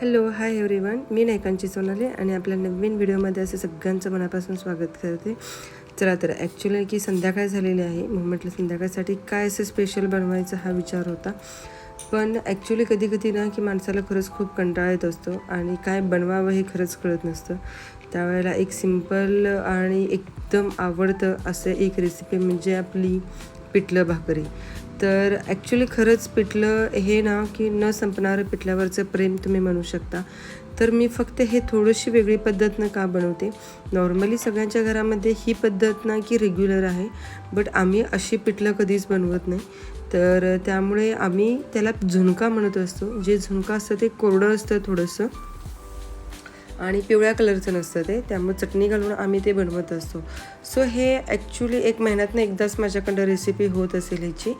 Hello hi everyone मी नायकांची सोनाली आणि आपल्या नवीन व्हिडिओमध्ये असं सगळ्यांचं मनापासून स्वागत करते. चला तर ॲक्च्युली की संध्याकाळ झालेली आहे. मग म्हटलं संध्याकाळसाठी काय असं स्पेशल बनवायचं हा विचार होता. पण ॲक्च्युली कधी कधी ना की माणसाला खरंच खूप कंटाळा येत असतो आणि काय बनवावं हे खरंच कळत नसतं. त्यावेळेला एक सिंपल आणि एकदम आवडतं असं एक रेसिपी म्हणजे आपली पिठलं भाकरी. तर ॲक्च्युली खरंच पिठलं हे ना की न संपणारं पिठल्यावरचं प्रेम तुम्ही म्हणू शकता. तर मी फक्त हे थोडीशी वेगळी पद्धतनं का बनवते? नॉर्मली सगळ्यांच्या घरामध्ये ही पद्धत ना की रेग्युलर आहे बट आम्ही अशी पिठलं कधीच बनवत नाही. तर त्यामुळे आम्ही त्याला झुणका म्हणत असतो. जे झुणका असतं ते कोरडं असतं थोडंसं. आणि पिवळ्या कलरचं नसतं ते. त्यामुळे चटणी घालून आम्ही ते बनवत असतो. सो हे ॲक्च्युली एक महिन्यातनं एकदाच माझ्याकडं रेसिपी होत असेल ह्याची.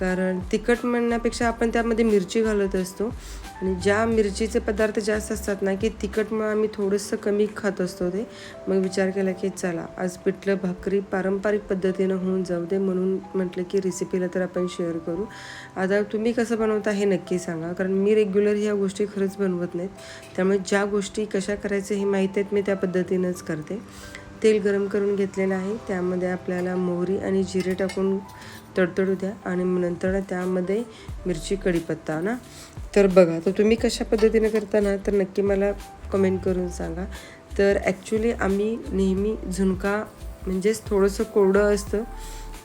कारण तिखट म्हणण्यापेक्षा आपण त्यामध्ये मिरची घालत असतो. आणि ज्या मिरचीचे पदार्थ जास्त असतात ना की तिखट मग आम्ही थोडंसं कमी खात असतो ते. मग विचार केला की चला आज पिठलं भाकरी पारंपरिक पद्धतीनं होऊन जाऊ दे म्हणून म्हटलं की रेसिपीला तर आपण शेअर करू. आता तुम्ही कसं बनवता हे नक्की सांगा. कारण मी रेग्युलर ह्या गोष्टी खरंच बनवत नाहीत. त्यामुळे ज्या गोष्टी कशा करायचं हे माहीत आहेत मी त्या पद्धतीनंच करते. तेल गरम करून घेतलेलं आहे त्यामध्ये आपल्याला मोहरी आणि जिरे टाकून तडतडू द्या आणि नंतर त्यामध्ये मिरची कढीपत्ता ना? तर बघा तर तुम्ही कशा पद्धतीने करता ना तर नक्की मला कमेंट करून सांगा. तर ॲक्च्युली आम्ही नेहमी झुणका म्हणजेच थोडंसं कोरडं असतं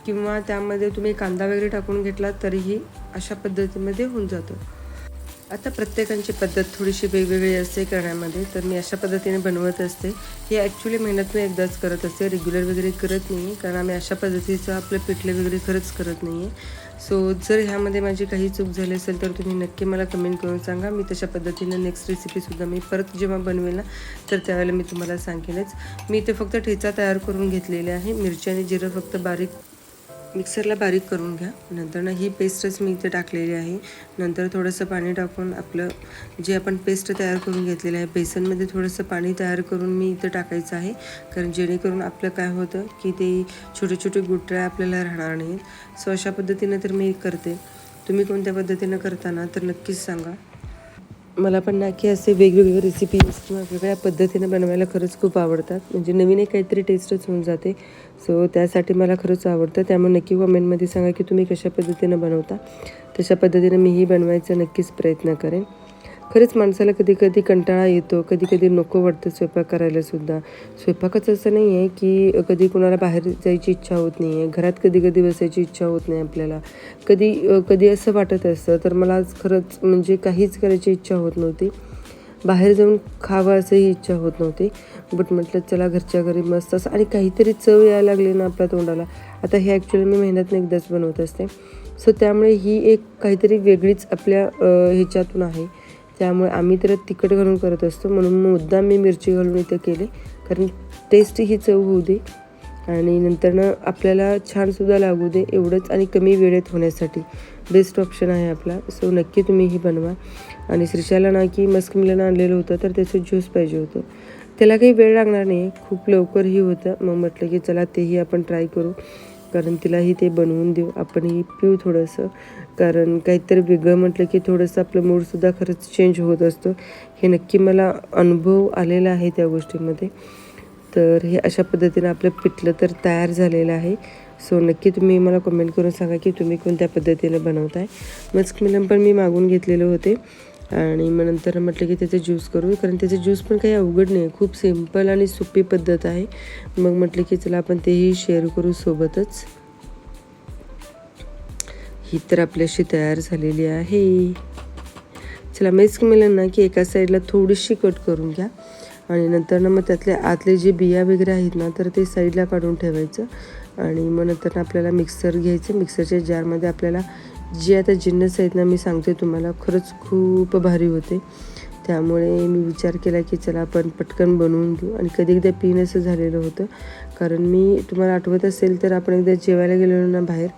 किंवा त्यामध्ये तुम्ही कांदा वगैरे टाकून घेतला तरीही अशा पद्धतीमध्ये होऊन जातं. आता प्रत्येकांची पद्धत थोडीशी वेगवेगळी असते करण्यामध्ये तर मी अशा पद्धतीने बनवत असते. हे ॲक्च्युली मेहनत मी एकदाच करत असते रेग्युलर वगैरे करत नाही आहे कारण आम्ही अशा पद्धतीचं आपलं पिठले वगैरे खरंच करत नाही आहे सो जर ह्यामध्ये माझी काही चूक झाली असेल तर तुम्ही नक्की मला कमेंट करून सांगा. मी तशा पद्धतीने नेक्स्ट रेसिपीसुद्धा मी परत जेव्हा बनवेल ना तर त्यावेळेला मी तुम्हाला सांगेनच मी ते फक्त ठेचा तयार करून घेतलेले आहे. मिरची आणि जिरं फक्त बारीक मिक्सरला बारीक करून घ्या. नंतर ना ही पेस्टच मी इथे टाकलेली आहे. नंतर थोडंसं पाणी टाकून आपलं जे आपण पेस्ट तयार करून घेतलेलं आहे बेसनमध्ये थोडंसं पाणी तयार करून मी इथं टाकायचं आहे. कारण जेणेकरून आपलं काय होतं की ते छोटे छोटे गुटळ्या आपल्याला राहणार नाहीत. सो अशा पद्धतीनं तर मी करते. तुम्ही कोणत्या पद्धतीनं करताना तर नक्कीच सांगा. मला पण ना की असे वेगवेगळे रेसिपीज किंवा वेगळ्या पद्धतीने बनवायला खरंच खूप आवडतात. म्हणजे नवीन एक काहीतरी टेस्टच होऊन जाते. सो त्यासाठी मला खरंच आवडतं. त्यामुळे नक्की कमेंटमध्ये सांगा की तुम्ही कशा पद्धतीनं बनवता. तशा पद्धतीनं मीही बनवायचा नक्कीच प्रयत्न करेन. खरंच माणसाला कधी कधी कंटाळा येतो कधी कधी नको वाटतं स्वयंपाक करायला सुद्धा. स्वयंपाकच असं नाही आहे की कधी कुणाला बाहेर जायची इच्छा होत नाही आहे घरात कधी कधी बसायची इच्छा होत नाही आपल्याला. कधी कधी असं वाटत असतं तर मला आज खरंच म्हणजे काहीच करायची इच्छा होत नव्हती. बाहेर जाऊन खावं असंही इच्छा होत नव्हती. बट म्हटलं चला घरच्या घरी मस्त असं आणि काहीतरी चव यायला लागली ना आपल्या तोंडाला. आता हे ॲक्च्युली मी मेहनत एकदाच बनवत असते. सो त्यामुळे ही एक काहीतरी वेगळीच आपल्या ह्याच्यातून आहे. त्यामुळे आम्ही तर तिखट घालून करत असतो. म्हणून मुद्दाम मी मिरची घालून इथं केले. कारण टेस्ट ही चव होऊ दे. आणि नंतरनं आपल्याला छानसुद्धा लागू दे एवढंच आणि कमी वेळेत होण्यासाठी. बेस्ट ऑप्शन आहे आपला. सो नक्की तुम्ही ही बनवा. आणि श्रीशाला ना की मस्क मिलन आणलेलं होतं तर त्याचं ज्यूस पाहिजे होतं. त्याला काही वेळ लागणार नाही खूप लवकरही होतं. मग म्हटलं की चला तेही आपण ट्राय करू. कारण तिलाही ते बनवून देऊ. आपणही पिऊ थोडंसं. कारण काहीतरी वेगळं म्हटलं की थोडंसं आपलं मूडसुद्धा खरंच चेंज होत असतो. हे नक्की मला अनुभव आलेला आहे त्या गोष्टीमध्ये. तर हे अशा पद्धतीनं आपलं पिठलं तर तयार झालेलं आहे. सो नक्की तुम्ही मला कमेंट करून सांगा की तुम्ही कोणत्या पद्धतीनं बनवताय. मस्क मिलन पण मी मागून घेतलेले होते. आणि मग नंतर म्हटलं की त्याचं ज्यूस करू कारण त्याचं ज्यूस पण काही अवघड नाही. खूप सिंपल आणि सोपी पद्धत आहे. मग म्हटलं की चला आपण तेही शेअर करू सोबतच. ही तर आपल्याशी तयार झालेली आहे. चला मेस्क मिलन ना की एका साईडला थोडीशी कट करून घ्या. आणि नंतर ना मग त्यातले आतले जे बिया वगैरे आहेत ना तर ते साईडला काढून ठेवायचं. आणि मग नंतर आपल्याला मिक्सर घ्यायचं. मिक्सरच्या जारमध्ये आपल्याला जे आता जिन्नस आहेत ना मी सांगते तुम्हाला खरंच खूप भारी होते. त्यामुळे मी विचार केला की चला आपण पटकन बनवून घेऊ. आणि कधी एकदा पिन असं झालेलं होतं. कारण मी तुम्हाला आठवत असेल तर आपण एकदा जेवायला गेलेलो ना बाहेर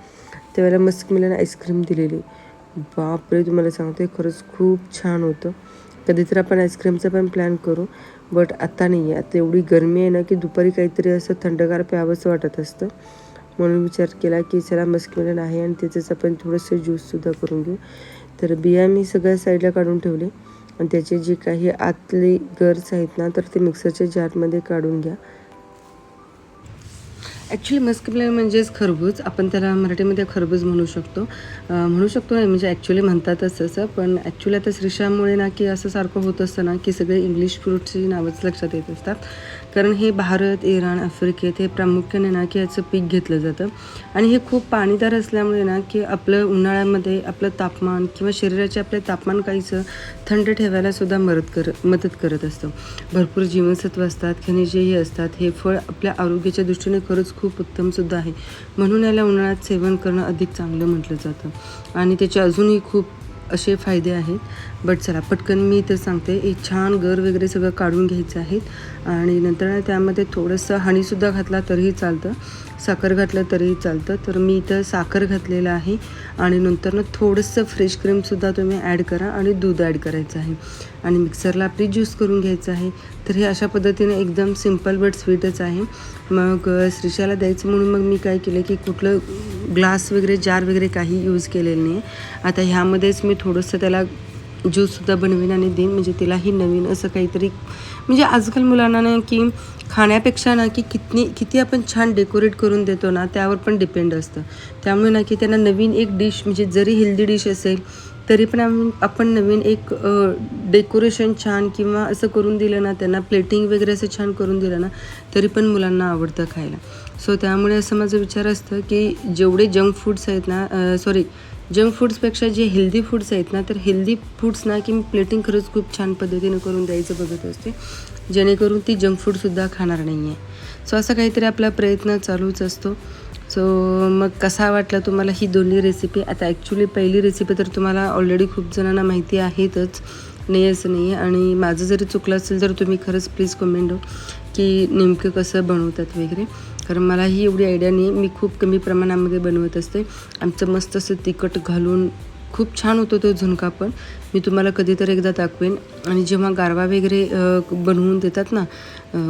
त्यावेळेला मस्क मिलाने आईस्क्रीम दिलेली. बापरे तुम्हाला सांगते खरंच खूप छान होतं. कधी तर आपण आईस्क्रीमचा पण प्लॅन करू बट आता नाही आहे आता एवढी गरमी आहे ना की दुपारी काहीतरी असं थंडगार प्यावंसं वाटत असतं. म्हणून विचार केला की चला मस्कमिलन आहे आणि त्याचंच आपण थोडंसं ज्यूससुद्धा करून घेऊ. तर बिया मी सगळ्या साईडला काढून ठेवले. आणि त्याचे जे काही आतले गर्स आहेत ना तर ते मिक्सरच्या जारमध्ये काढून घ्या. ॲक्च्युली मस्कप्लेन म्हणजेच खरबूज. आपण त्याला मराठीमध्ये खरबूज म्हणू शकतो. म्हणू शकतो नाही म्हणजे ॲक्च्युली म्हणतातच तसं पण ॲक्च्युली आता श्रीशामुळे ना की असं सारखं होत असतं ना की सगळे इंग्लिश फ्रूटची नावच लक्षात येत असतात. कारण हे भारत इराण आफ्रिकेत हे प्रामुख्याने ना की याचं पीक घेतलं जातं. आणि हे खूप पाणीदार असल्यामुळे ना की आपलं उन्हाळ्यामध्ये आपलं तापमान किंवा शरीराचे आपले तापमान काहीचं थंड ठेवायलासुद्धा मदत कर मदत करत असतं. भरपूर जीवनसत्व असतात खनिजेही असतात. हे फळ आपल्या आरोग्याच्या दृष्टीने खरंच खूप उत्तमसुद्धा आहे. म्हणून याला उन्हाळ्यात सेवन करणं अधिक चांगलं म्हटलं जातं. आणि त्याचे अजूनही खूप असे फायदे आहेत. बट चला पटकन मी तर सांगते एक छान गर वगैरे सगळं काढून घ्यायचं आहे. आणि नंतर त्यामध्ये थोडंसं हणीसुद्धा घातला तरीही चालतं. साखर घातलं तरीही चालतं. तर मी इथं साखर घातलेलं आहे. आणि नंतर ना थोडंसं फ्रेश क्रीमसुद्धा तुम्ही ॲड करा आणि दूध ॲड करायचं आहे. आणि मिक्सरला आपली ज्यूस करून घ्यायचं आहे. तर हे अशा पद्धतीने एकदम सिंपल बट स्वीटच आहे. मग श्रीशाला द्यायचं म्हणून मग मी काय केलं की कुठलं ग्लास वगैरे जार वगैरे काही यूज केलेलं नाही. आता ह्यामध्येच मी थोडंसं त्याला ज्यूससुद्धा बनवीन आणि देईन. म्हणजे तिलाही नवीन असं काहीतरी म्हणजे आजकाल मुलांना ना की खाण्यापेक्षा ना की कितनी किती आपण छान डेकोरेट करून देतो ना त्यावर पण डिपेंड असतं. त्यामुळे ना की त्यांना नवीन एक डिश म्हणजे जरी हेल्दी डिश असेल तरी पण आम्ही आपण नवीन एक डेकोरेशन छान किंवा असं करून दिलं ना त्यांना प्लेटिंग वगैरे असं छान करून दिलं ना तरी पण मुलांना आवडतं खायला. सो त्यामुळे असं माझं विचार असतं की जेवढे जंक फूड्स आहेत ना सॉरी जंक फूड्सपेक्षा जे हेल्दी फूड्स आहेत ना तर हेल्दी फूड्स ना की मी प्लेटिंग खरंच खूप छान पद्धतीने करून द्यायचं बघत असते. जेणेकरून ती जंक फूडसुद्धा खाणार नाही आहे सो असा काहीतरी आपला प्रयत्न चालूच असतो. सो मग कसा वाटला तुम्हाला ही दोन्ही रेसिपी आता ॲक्च्युली पहिली रेसिपी तर तुम्हाला ऑलरेडी खूप जणांना माहिती आहेतच. नाही असं नाही आहे आणि माझं जरी चुकलं असेल तर तुम्ही खरंच प्लीज कमेंट हो की नेमकं कसं बनवतात वगैरे. कारण मला ही एवढी आयडिया नाही. मी खूप कमी प्रमाणामध्ये बनवत असते. आमचं मस्त असं तिखट घालून खूप छान होतो तो झुणका पण. मी तुम्हाला कधीतरी एकदा दाखवेन. आणि जेव्हा गारवा वगैरे बनवून देतात ना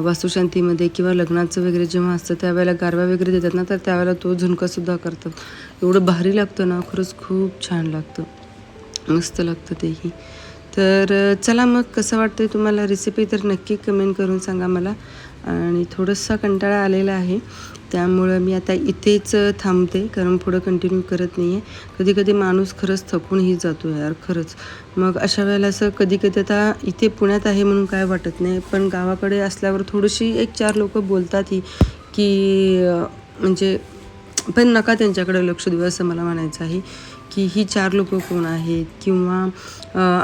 वास्तुशांतीमध्ये किंवा लग्नाचं वगैरे जेव्हा असतं त्यावेळेला गारवा वगैरे देतात ना तर त्यावेळेला तो झुणकासुद्धा करतात. एवढं भारी लागतं ना खरंच खूप छान लागतं. मस्त लागतं तेही. तर चला मग कसं वाटतं तुम्हाला? रेसिपी तर नक्की कमेंट करून सांगा मला. आणि थोडंसं कंटाळा आलेला आहे. त्यामुळं मी आता इथेच थांबते. कारण पुढं कंटिन्यू करत नाही आहे कधी कधी माणूस खरंच थकूनही जातो यार खरंच. मग अशा वेळेला असं कधी कधी आता इथे पुण्यात आहे म्हणून काय वाटत नाही. पण गावाकडे असल्यावर थोडीशी एक चार लोक बोलतातही की म्हणजे पण नका त्यांच्याकडे लक्ष देऊ असं मला म्हणायचं आहे. की ही चार लोक कोण आहेत? किंवा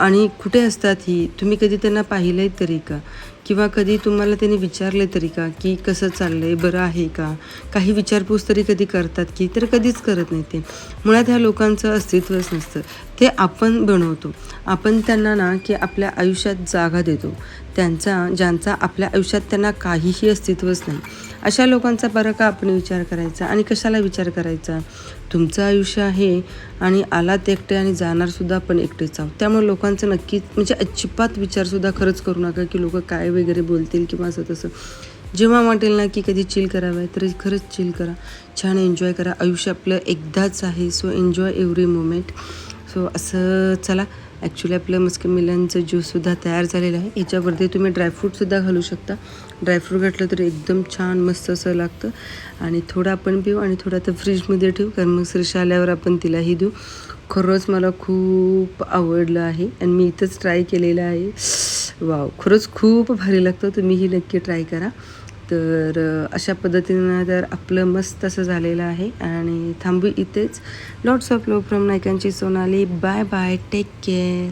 आणि कुठे असतात ही? तुम्ही कधी त्यांना पाहिलं आहे तरी का? किंवा कधी तुम्हाला त्यांनी विचारले तरी का? की कसं चाललं आहे बरं आहे का? काही विचारपूस तरी कधी करतात की? तर कधीच करत नाही ते. मुळात ह्या लोकांचं अस्तित्वच नसतं. ते आपण बनवतो. आपण त्यांना ना की आपल्या आयुष्यात जागा देतो. त्यांचा ज्यांचा आपल्या आयुष्यात त्यांना काहीही अस्तित्वच नाही. अशा लोकांचा बरं का आपण विचार करायचा? आणि कशाला विचार करायचा? तुमचं आयुष्य आहे आणि आलात एकटे आणि जाणारसुद्धा आपण एकटेच आहोत. त्यामुळे लोकांचं नक्कीच म्हणजे अजिबात विचारसुद्धा खरंच करू नका की लोक काय वगैरे बोलतील किंवा असं तसं. जेव्हा वाटेल ना की कधी चिल करावं आहे तर खरंच चिल करा. छान एन्जॉय करा. आयुष्य आपलं एकदाच आहे. So enjoy every moment so असं चला ॲक्च्युली आपलं मस्क मिलनचं ज्यूससुद्धा तयार झालेलं आहे. याच्यावरती तुम्ही ड्रायफ्रूटसुद्धा घालू शकता. ड्रायफ्रूट घातलं तर एकदम छान मस्त असं लागतं. आणि थोडं आपण पिऊ आणि थोडं आता फ्रीजमध्ये ठेवू कारण मग श्रीषा आल्यावर आपण तिलाही देऊ. खरंच मला खूप आवडलं आहे आणि मी इथंच ट्राय केलेलं आहे. वाव खरंच खूप भारी लागतं. तुम्हीही नक्की ट्राय करा. तर अशा पद्धतीनं तर आपलं मस्त असं झालेलं आहे आणि थांबू इथेच. Lots of love from नायकांची Sonali. Bye bye take care